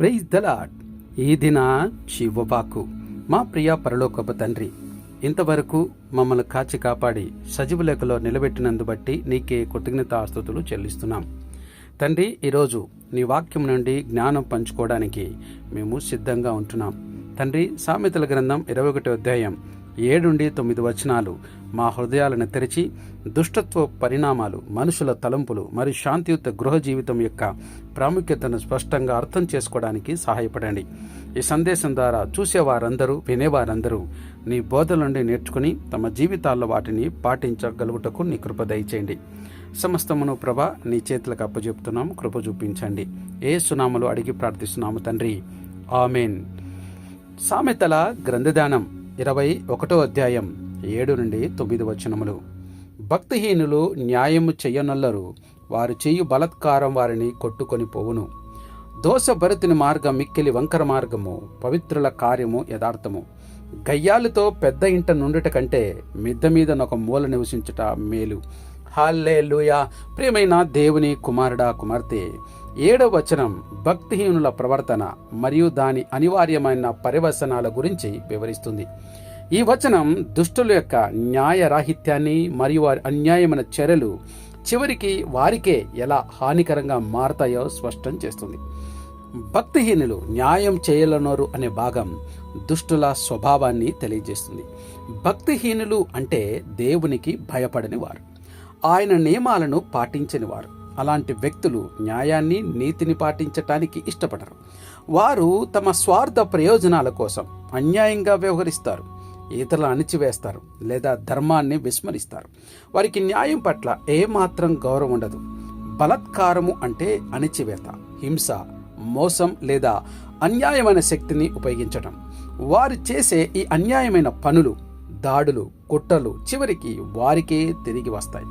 Praise the Lord ఈ దిన శివబాకు మా ప్రియ పరలోకపు తండ్రి ఇంతవరకు మమ్మల్ని కాచి కాపాడి సజీవ లేఖలో నిలబెట్టినందు బట్టి నీకే కృతజ్ఞత ఆస్తుతులు చెల్లిస్తున్నాం. తండ్రి ఈరోజు నీ వాక్యం నుండి జ్ఞానం పంచుకోవడానికి మేము సిద్ధంగా ఉంటున్నాం. తండ్రి సామెతల గ్రంథం ఇరవై ఒకటి అధ్యాయం ఏడు నుండి తొమ్మిది వచనాలు. మా హృదయాలను తెరిచి దుష్టత్వ పరిణామాలు మనుషుల తలంపులు మరియు శాంతియుత గృహ జీవితం యొక్క ప్రాముఖ్యతను స్పష్టంగా అర్థం చేసుకోవడానికి సహాయపడండి. ఈ సందేశం ద్వారా చూసేవారందరూ వినేవారందరూ నీ బోధల నుండి నేర్చుకుని తమ జీవితాల్లో వాటిని పాటించగలుగుటకు నీ కృప దయచేయండి. సమస్తమును ప్రభ నీ చేతులకు అప్పచెప్తున్నాము కృప చూపించండి. ఏ సునామలు అడిగి ప్రార్థిస్తున్నాము తండ్రి. ఆమెన్. సామెతల గ్రంథదానం. ఇరవై ఒకటో అధ్యాయం ఏడు నుండి తొమ్మిది వచనములు. భక్తిహీనులు న్యాయము చెయ్యనొల్లరు వారు చేయు బలత్కారం వారిని కొట్టుకొని పోవును. దోషభరితిని మార్గం మిక్కిలి వంకర మార్గము పవిత్రుల కార్యము యథార్థము. గయ్యాలతో పెద్ద ఇంట నుండుట కంటే మిద్ద మీద ఒక మూల నివసించుట మేలు. హాల్లే ప్రియమైన దేవుని కుమారుడా కుమార్తె ఏడవ వచనం భక్తిహీనుల ప్రవర్తన మరియు దాని అనివార్యమైన పర్యవసనాల గురించి వివరిస్తుంది. ఈ వచనం దుష్టుల యొక్క న్యాయరాహిత్యాన్ని మరియు వారి అన్యాయమైన చర్యలు చివరికి వారికే ఎలా హానికరంగా మారతాయో స్పష్టం చేస్తుంది. భక్తిహీనులు న్యాయం చేయలనోరు అనే భాగం దుష్టుల స్వభావాన్ని తెలియజేస్తుంది. భక్తిహీనులు అంటే దేవునికి భయపడని వారు ఆయన నియమాలను పాటించని వారు అలాంటి వ్యక్తులు న్యాయాన్ని నీతిని పాటించటానికి ఇష్టపడరు. వారు తమ స్వార్థ ప్రయోజనాల కోసం అన్యాయంగా వ్యవహరిస్తారు ఇతరులు అణిచివేస్తారు లేదా ధర్మాన్ని విస్మరిస్తారు. వారికి న్యాయం పట్ల ఏమాత్రం గౌరవం ఉండదు. బలత్కారము అంటే అణిచివేత హింస మోసం లేదా అన్యాయమైన శక్తిని ఉపయోగించటం. వారు చేసే ఈ అన్యాయమైన పనులు దాడులు కుట్రలు చివరికి వారికే తిరిగి వస్తాయి.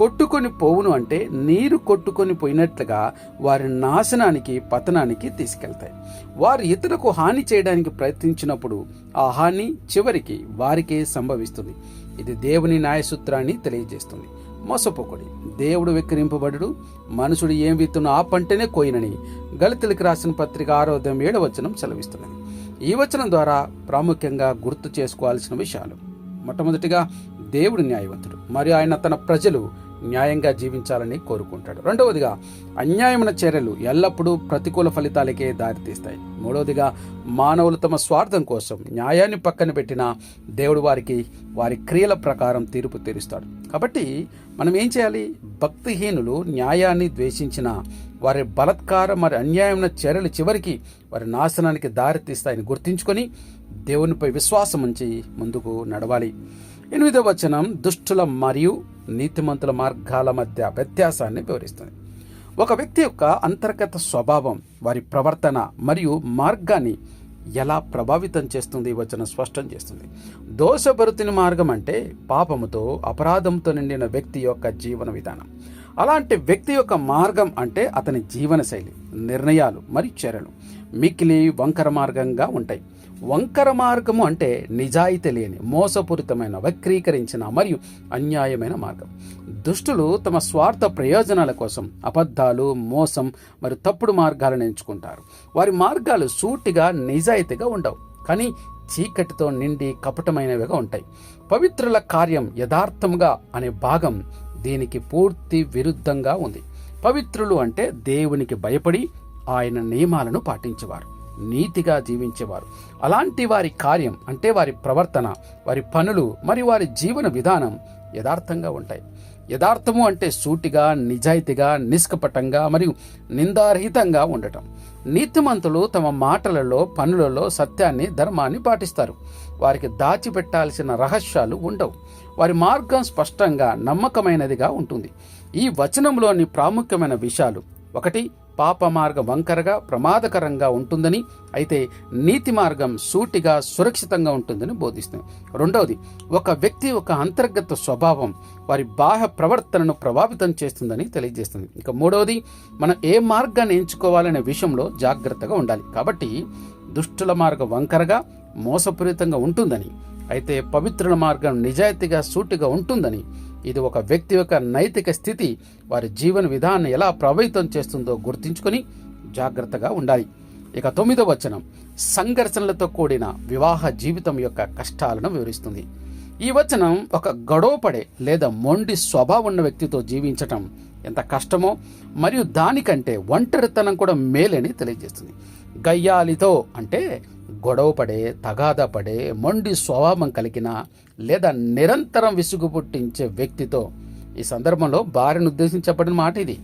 కొట్టుకొని పోవును అంటే నీరు కొట్టుకొని పోయినట్లుగా వారి నాశనానికి పతనానికి తీసుకెళ్తాయి. వారు ఇతరులకు హాని చేయడానికి ప్రయత్నించినప్పుడు ఆ హాని చివరికి వారికే సంభవిస్తుంది. ఇది దేవుని న్యాయసూత్రాన్ని తెలియజేస్తుంది. మోసపోకుడి. దేవుడు విక్రింపబడు మనుషుడు ఏం విత్తున ఆ పంటనే కోయినని గళితులకు రాసిన పత్రిక ఆరోగ్యం ఏడవచనం సెలవిస్తున్నది. ఈ వచనం ద్వారా ప్రాముఖ్యంగా గుర్తు చేసుకోవాల్సిన విషయాలు. మొట్టమొదటిగా దేవుడు న్యాయవంతుడు. మరియు ఆయన తన ప్రజలు న్యాయంగా జీవించాలని కోరుకుంటాడు. రెండవదిగా అన్యాయమైన చర్యలు ఎల్లప్పుడూ ప్రతికూల ఫలితాలకే దారితీస్తాయి. మూడవదిగా మానవులు తమ స్వార్థం కోసం న్యాయాన్ని పక్కన పెట్టిన దేవుడు వారికి వారి క్రియల ప్రకారం తీర్పు తీరుస్తాడు. కాబట్టి మనం ఏం చేయాలి? భక్తిహీనులు న్యాయాన్ని ద్వేషించిన వారి బలత్కారం మరి అన్యాయమైన చర్యలు చివరికి వారి నాశనానికి దారితీస్తాయని గుర్తించుకొని దేవునిపై విశ్వాసం ఉంచి ముందుకు నడవాలి. ఎనిమిదవ వచనం దుష్టుల మరియు నీతిమంతుల మార్గాల మధ్య వ్యత్యాసాన్ని వివరిస్తుంది. ఒక వ్యక్తి యొక్క అంతర్గత స్వభావం వారి ప్రవర్తన మరియు మార్గాన్ని ఎలా ప్రభావితం చేస్తుంది వచనం స్పష్టం చేస్తుంది. దోషభరుతిని మార్గం అంటే పాపముతో అపరాధంతో నిండిన వ్యక్తి యొక్క జీవన విధానం. అలాంటి వ్యక్తి యొక్క మార్గం అంటే అతని జీవనశైలి నిర్ణయాలు మరియు చర్యలు. మిక్కిలి వంకర మార్గంగా ఉంటాయి. వంకర మార్గము అంటే నిజాయితీ లేని మోసపూరితమైన వక్రీకరించిన మరియు అన్యాయమైన మార్గం. దుష్టులు తమ స్వార్థ ప్రయోజనాల కోసం అబద్ధాలు మోసం మరియు తప్పుడు మార్గాలను ఎంచుకుంటారు. వారి మార్గాలు సూటిగా నిజాయితీగా ఉండవు. కానీ చీకటితో నిండి కపటమైనవిగా ఉంటాయి. పవిత్రుల కార్యం యథార్థముగా అనే భాగం దీనికి పూర్తి విరుద్ధంగా ఉంది. పవిత్రులు అంటే దేవునికి భయపడి ఆయన నియమాలను పాటించేవారు. నీతిగా జీవించేవారు. అలాంటి వారి కార్యం అంటే వారి ప్రవర్తన వారి పనులు మరియు వారి జీవన విధానం యథార్థంగా ఉంటాయి. యథార్థము అంటే సూటిగా నిజాయితీగా నిష్కపటంగా మరియు నిందారహితంగా ఉండటం. నీతిమంతులు తమ మాటలలో పనులలో సత్యాన్ని ధర్మాన్ని పాటిస్తారు. వారికి దాచిపెట్టాల్సిన రహస్యాలు ఉండవు. వారి మార్గం స్పష్టంగా నమ్మకమైనదిగా ఉంటుంది. ఈ వచనంలోని ప్రాముఖ్యమైన విషయాలు ఒకటి పాప మార్గం వంకరగా ప్రమాదకరంగా ఉంటుందని అయితే నీతి మార్గం సూటిగా సురక్షితంగా ఉంటుందని బోధిస్తుంది. రెండవది ఒక వ్యక్తి ఒక అంతర్గత స్వభావం వారి బాహ్య ప్రవర్తనను ప్రభావితం చేస్తుందని తెలియజేస్తుంది. ఇక మూడవది మనం ఏ మార్గాన్ని ఎంచుకోవాలనే విషయంలో జాగ్రత్తగా ఉండాలి. కాబట్టి దుష్టుల మార్గం వంకరగా మోసపూరితంగా ఉంటుందని అయితే పవిత్రుల మార్గం నిజాయితీగా సూటిగా ఉంటుందని ఇది ఒక వ్యక్తి యొక్క నైతిక స్థితి వారి జీవన విధానాన్ని ఎలా ప్రభావితం చేస్తుందో గుర్తించుకొని జాగ్రత్తగా ఉండాలి. ఇక తొమ్మిదో వచనం సంఘర్షణలతో కూడిన వివాహ జీవితం యొక్క కష్టాలను వివరిస్తుంది. ఈ వచనం ఒక గొడవపడే లేదా మొండి స్వభావం ఉన్న వ్యక్తితో జీవించటం ఎంత కష్టమో మరియు దానికంటే ఒంటరితనం కూడా మేలని తెలియజేస్తుంది. గయ్యాలితో అంటే గొడవపడే తగాదా పడే మొండి స్వభావం కలిగిన లేదా నిరంతరం విసుగు పుట్టించే వ్యక్తితో ఈ సందర్భంలో భార్యను ఉద్దేశించబడిన మాట ఇది.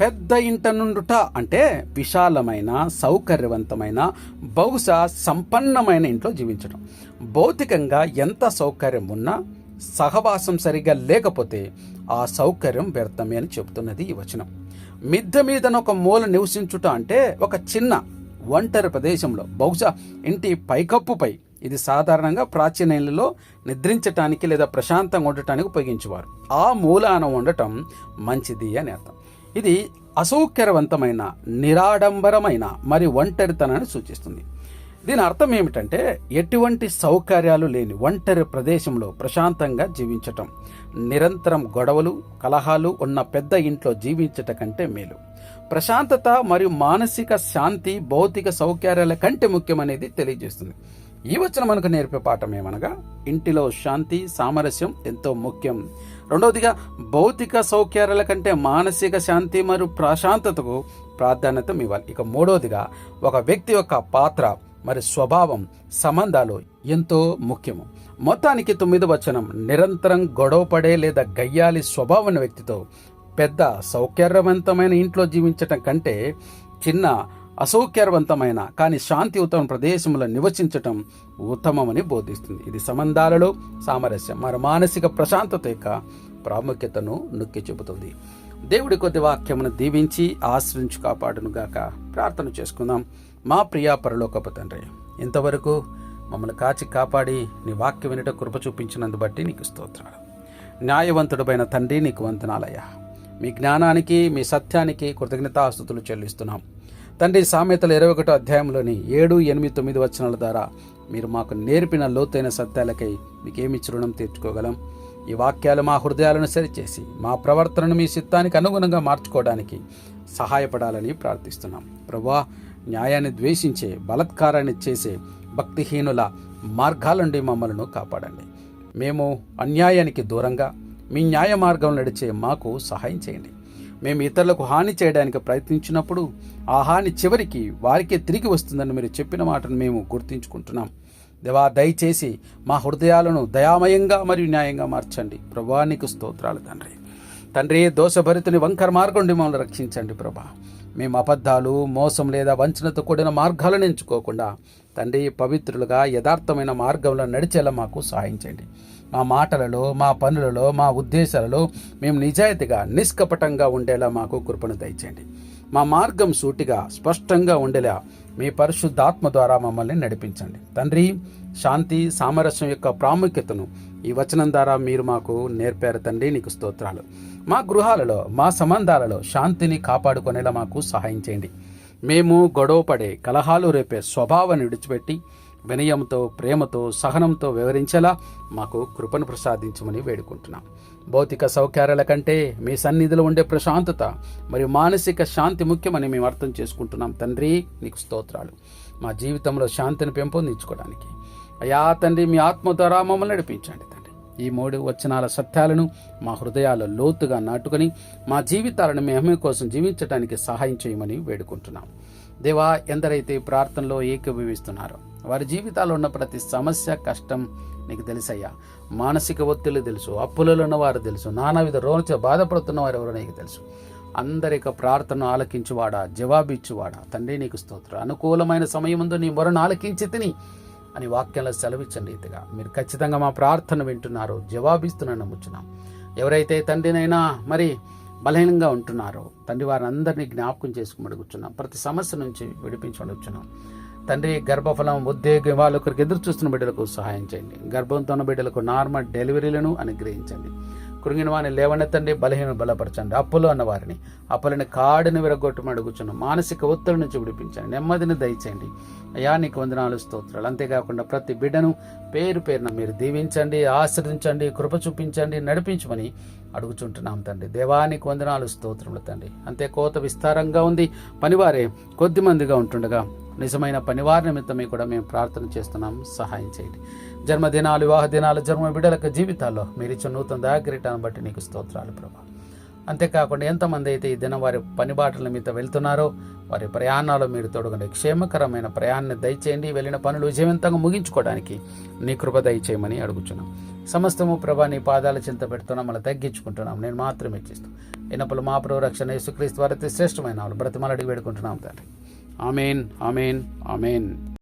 పెద్ద ఇంట నుండుట అంటే విశాలమైన సౌకర్యవంతమైన బహుశా సంపన్నమైన ఇంట్లో జీవించడం. భౌతికంగా ఎంత సౌకర్యం ఉన్నా సహవాసం సరిగా లేకపోతే ఆ సౌకర్యం వ్యర్థమే అని చెబుతున్నది ఈ వచనం. మిద్దె మీదన ఒక మూల నివసించుట అంటే ఒక చిన్న ఒంటరి ప్రదేశంలో. బహుశా ఇంటి పైకప్పుపై ఇది సాధారణంగా ప్రాచీనలో నిద్రించటానికి లేదా ప్రశాంతంగా ఉండటానికి ఉపయోగించేవారు. ఆ మూలాన ఉండటం మంచిది అని అర్థం. ఇది అసౌకర్యవంతమైన నిరాడంబరమైన మరి ఒంటరితనాన్ని సూచిస్తుంది. దీని అర్థం ఏమిటంటే ఎటువంటి సౌకర్యాలు లేని ఒంటరి ప్రదేశంలో ప్రశాంతంగా జీవించటం నిరంతరం గొడవలు కలహాలు ఉన్న పెద్ద ఇంట్లో జీవించట కంటే మేలు. ప్రశాంతత మరియు మానసిక శాంతి భౌతిక సౌకర్యాల కంటే ముఖ్యమనేది తెలియజేస్తుంది. ఈ వచనం మనకు నేర్పే పాఠం ఏమనగా ఇంటిలో శాంతి సామరస్యం ఎంతో ముఖ్యం. రెండవదిగా భౌతిక సౌకర్యాల కంటే మానసిక శాంతి మరియు ప్రశాంతతకు ప్రాధాన్యత ఇవ్వాలి. ఇక మూడవదిగా ఒక వ్యక్తి యొక్క పాత్ర మరి స్వభావం సంబంధాలు ఎంతో ముఖ్యము. మొత్తానికి తొమ్మిది వచనం నిరంతరం గొడవపడే లేదా గయ్యాలి స్వభావం వ్యక్తితో పెద్ద సౌకర్యవంతమైన ఇంట్లో జీవించటం కంటే చిన్న అసౌకర్యవంతమైన కానీ శాంతియుతమైన ప్రదేశంలో నివసించటం ఉత్తమమని బోధిస్తుంది. ఇది సంబంధాలలో సామరస్యం మరి మానసిక ప్రశాంతత యొక్క ప్రాముఖ్యతను నొక్కి చెబుతుంది. దేవుడి కొద్ది వాక్యమును దీవించి ఆశ్రయించు కాపాడును గాక. ప్రార్థన చేసుకుందాం. మా ప్రియా పరలోకపు తండ్రి ఇంతవరకు మమ్మల్ని కాచి కాపాడి నీ వాక్యం వినట కృప చూపించినందు బట్టి నీకు స్తోత్రాలు. న్యాయవంతుడమైన తండ్రి నీకు వంతనాలయ్యా మీ జ్ఞానానికి మీ సత్యానికి కృతజ్ఞతాస్తుతులు చెల్లిస్తున్నాం. తండ్రి సామెతల ఇరవై ఒకటో అధ్యాయంలోని ఏడు ఎనిమిది తొమ్మిది వచనాల ద్వారా మీరు మాకు నేర్పిన లోతైన సత్యాలకై మీకేమి రుణం తీర్చుకోగలం? ఈ వాక్యాలు మా హృదయాలను సరిచేసి మా ప్రవర్తనను మీ చిత్తానికి అనుగుణంగా మార్చుకోవడానికి సహాయపడాలని ప్రార్థిస్తున్నాం. ప్రభా న్యాయాన్ని ద్వేషించే బలత్కారాన్ని చేసే భక్తిహీనుల మార్గాల నుండి మమ్మలను కాపాడండి. మేము అన్యాయానికి దూరంగా మీ న్యాయ మార్గం నడిచే మాకు సహాయం చేయండి. మేము ఇతరులకు హాని చేయడానికి ప్రయత్నించినప్పుడు ఆ హాని చివరికి వారికే తిరిగి వస్తుందని మీరు చెప్పిన మాటను మేము గుర్తించుకుంటున్నాం. దేవా దయచేసి మా హృదయాలను దయామయంగా మరియు న్యాయంగా మార్చండి. ప్రభానికి స్తోత్రాలు తండ్రి. తండ్రి దోషభరితుని వంకర మార్గం నుండి మమ్మల్ని రక్షించండి ప్రభా. మేము అబద్ధాలు మోసం లేదా వంచనతో కూడిన మార్గాలను ఎంచుకోకుండా తండ్రి పవిత్రులుగా యథార్థమైన మార్గంలో నడిచేలా మాకు సహాయం చేయండి. మా మాటలలో మా పనులలో మా ఉద్దేశాలలో మేము నిజాయితీగా నిష్కపటంగా ఉండేలా మాకు కృపను దయచేయండి. మా మార్గం సూటిగా స్పష్టంగా ఉండేలా మీ పరిశుద్ధాత్మ ద్వారా మమ్మల్ని నడిపించండి. తండ్రి శాంతి సామరస్యం యొక్క ప్రాముఖ్యతను ఈ వచనం ద్వారా మీరు మాకు నేర్పారు తండ్రి నీకు స్తోత్రాలు. మా గృహాలలో మా సంబంధాలలో శాంతిని కాపాడుకునేలా మాకు సహాయం చేయండి. మేము గొడవపడే కలహాలు రేపే స్వభావాన్ని విడిచిపెట్టి వినయంతో ప్రేమతో సహనంతో వివరించేలా మాకు కృపను ప్రసాదించమని వేడుకుంటున్నాం. భౌతిక సౌకర్యాల కంటే మీ సన్నిధిలో ఉండే ప్రశాంతత మరియు మానసిక శాంతి ముఖ్యమని మేము అర్థం చేసుకుంటున్నాం తండ్రి. నీకు స్తోత్రాలు. మా జీవితంలో శాంతిని పెంపొందించుకోవడానికి. అయా తండ్రి మీ ఆత్మ ద్వారా మమ్మల్ని నడిపించండి తండ్రి. ఈ మూడు వచనాల సత్యాలను మా హృదయాల లోతుగా నాటుకొని మా జీవితాలను మేమే కోసం జీవించడానికి సహాయం చేయమని వేడుకుంటున్నాం. దేవా ఎందరైతే ప్రార్థనలో ఏకీభవిస్తున్నారో వారి జీవితాల్లో ఉన్న ప్రతి సమస్య కష్టం నీకు తెలుసయ్యా. మానసిక ఒత్తిళ్ళు తెలుసు అప్పులలో ఉన్నవారు తెలుసు నానావిధ రోజు బాధపడుతున్న వారు ఎవరో నీకు తెలుసు. అందరి యొక్క ప్రార్థన ఆలకించువాడా జవాబిచ్చువాడా? తండ్రి నీకు స్తోత్రం. అనుకూలమైన సమయముందు నీ మొరను ఆలకించి తిని అని వాక్యంలో సెలవిచ్చండి రీతిగా మీరు ఖచ్చితంగా మా ప్రార్థన వింటున్నారు జవాబిస్తున్న నమ్ముచున్నాం. ఎవరైతే తండ్రినైనా మరి బలహీనంగా ఉంటున్నారో తండ్రి వారిని అందరినీ జ్ఞాపకం చేసుకుని అడుగుచున్నాం. ప్రతి సమస్య నుంచి విడిపించి అడుగుతున్నాం తండ్రి గర్భఫలం ఉద్యోగం వాళ్ళొకరికి ఎదురు చూస్తున్న బిడ్డలకు సహాయం చేయండి. గర్భంతో ఉన్న బిడ్డలకు నార్మల్ డెలివరీలను అనుగ్రహించండి. కృంగిన వారిని లేవనెత్తండి బలహీన బలపరచండి. అప్పులు అన్న వారిని అప్పులని కాడిని విరగొట్టమని అడుగుచున్నాం. మానసిక ఒత్తిడి నుంచి విడిపించండి. నెమ్మదిని దయచేయండి. అయా నీకు వందనాలు స్తోత్రాలు. అంతేకాకుండా ప్రతి బిడ్డను పేరు పేరున మీరు దీవించండి ఆశ్రదించండి కృప చూపించండి నడిపించమని అడుగుచుంటున్నాం తండ్రి. దేవానికి వందనాలు స్తోత్రములు తండ్రి. అంతే కోత విస్తారంగా ఉంది. పనివారే కొద్ది మందిగా ఉంటుండగా నిజమైన పనివారి నిమిత్తమే కూడా మేము ప్రార్థన చేస్తున్నాం. సహాయం చేయండి. జన్మదినాలు వివాహ దినాలు జన్మ బిడ్డలకు జీవితాల్లో మీరు ఇచ్చిన నూతన దాగిరిటాన్ని బట్టి నీకు స్తోత్రాలు ప్రభా. అంతేకాకుండా ఎంతమంది అయితే ఈ దినం వారి పనిబాటల మీద నిమిత్తం వెళ్తున్నారో వారి ప్రయాణాలు మీరు తోడుగండి. క్షేమకరమైన ప్రయాణాన్ని దయచేయండి. వెళ్ళిన పనులు విజయవంతంగా ముగించుకోవడానికి నీ కృప దయచేయమని అడుగుచున్నాం. సమస్తము ప్రభా నీ పాదాల చింత పెడుతున్నాం మళ్ళీ తగ్గించుకుంటున్నాం. నేను మాత్రమే చేస్తాను. ఎన్నపలు మా ప్రభు రక్షణ యేసుక్రీస్తు వారి శ్రేష్టమైన వాళ్ళు బ్రతిమలడిగి వేడుకుంటున్నాం తండ్రి. Amen amen amen